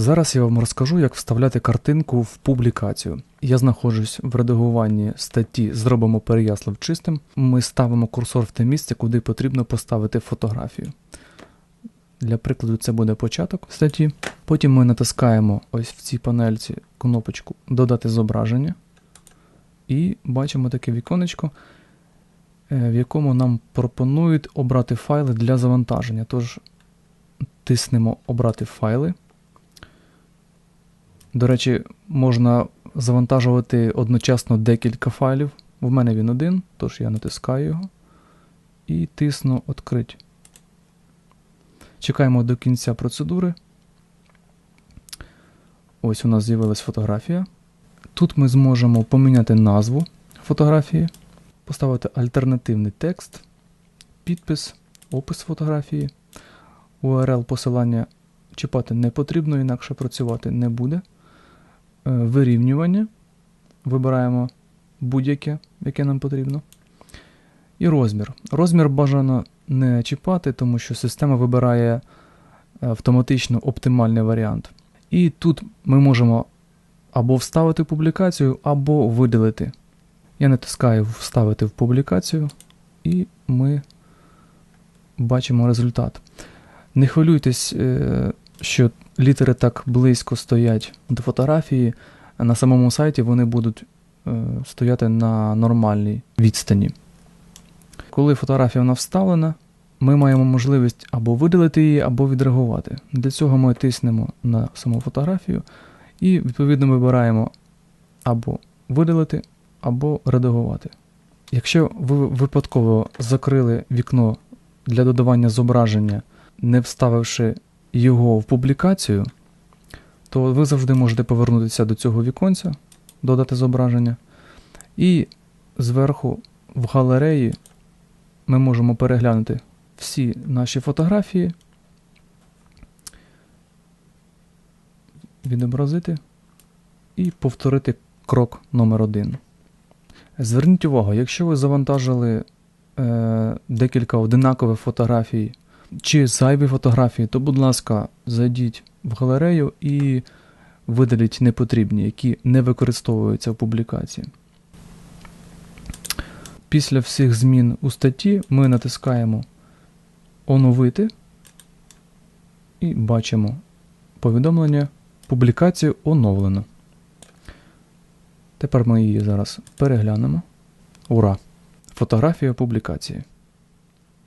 Зараз я вам розкажу, як вставляти картинку в публікацію. Я знаходжусь в редагуванні статті Зробимо Переяслав чистим. Ми ставимо курсор в те місце, куди потрібно поставити фотографію. Для прикладу, це буде початок статті. Потім ми натискаємо ось в цій панельці кнопочку Додати зображення. І бачимо таке віконечко, е, в якому нам пропонують обрати файли для завантаження. Тож тиснемо Обрати файли. До речі, можна завантажувати одночасно декілька файлів. В мене він один, тож я натискаю його і тисну Открить. Чекаємо до кінця процедури. Ось у нас з'явилась фотографія. Тут ми зможемо поміняти назву фотографії, поставити альтернативний текст, підпис, опис фотографії. URL посилання чіпати не потрібно, інакше працювати не буде. Е, вирівнювання. Вибираємо будь-яке, яке нам потрібно. І розмір. Розмір бажано не чіпати, тому що система вибирає е, автоматично оптимальний варіант. І тут ми можемо або вставити публікацію, або видалити. Я натискаю Вставити в публікацію, і ми бачимо результат. Не хвилюйтесь, е, що літери так близько стоять до фотографії, на самому сайті вони будуть е, стояти на нормальній відстані. Коли фотографія вона вставлена, ми маємо можливість або видалити її, або відреагувати. Для цього ми тиснемо на саму фотографію і, відповідно, вибираємо або видалити, або редагувати. Якщо ви випадково закрили вікно для додавання зображення, не вставивши його в публікацію, то ви завжди можете повернутися до цього віконця, додати зображення. І зверху в галереї ми можемо переглянути всі наші фотографії, відобразити і повторити крок номер один. Зверніть увагу, якщо ви завантажили е, декілька одинакових фотографій чи зайві фотографії, то, будь ласка, зайдіть в галерею і видаліть непотрібні, які не використовуються в публікації. Після всіх змін у статті ми натискаємо Оновити і бачимо повідомлення. Публікацію оновлено. Тепер ми її зараз переглянемо. Ура! Фотографія публікації.